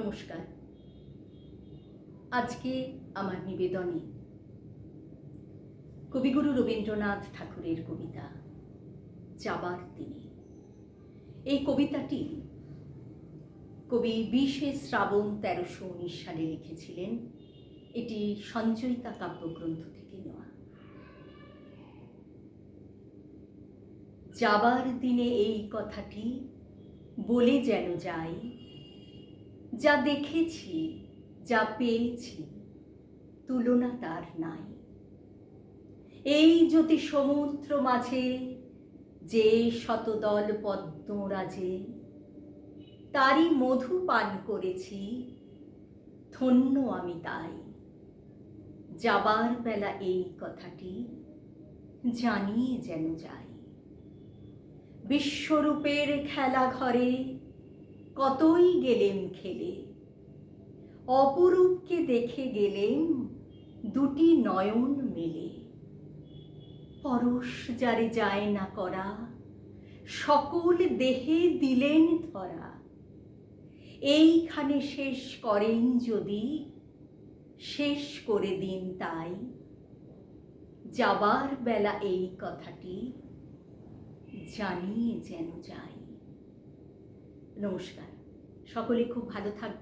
নমস্কার। আজকে আমার নিবেদনে কবিগুরু রবীন্দ্রনাথ ঠাকুরের কবিতা, যাবার দিনে। এই কবিতাটি কবি বিশে শ্রাবণ তেরোশো উনিশ সালে লিখেছিলেন। এটি সঞ্চয়িতা কাব্যগ্রন্থ থেকে নেওয়া। যাবার দিনে এই কথাটি বলে যেন যাই যা দেখেছি, যা পেয়েছি, তুলনা তার নাই। এই যদি সমুদ্র মাঝে, যে শতদল পদ্মরাজে, তারই মধু পান করেছি, ধন্য আমি তাই। যাবার বেলা এই কথাটি জানিয়ে যেন যাই। বিশ্বরূপের খেলা ঘরে কতই গেলেম খেলে। অপরূপকে দেখে গেলেম দুটি নয়ন মেলে। পরশ যারে যায় না করা, সকল দেহে দিলেন ধরা। এইখানে শেষ করেন যদি, শেষ করে দিন তাই। যাবার বেলা এই কথাটি জানিয়ে যেন যাই। নমস্কার। সকলে খুব ভালো থাকবে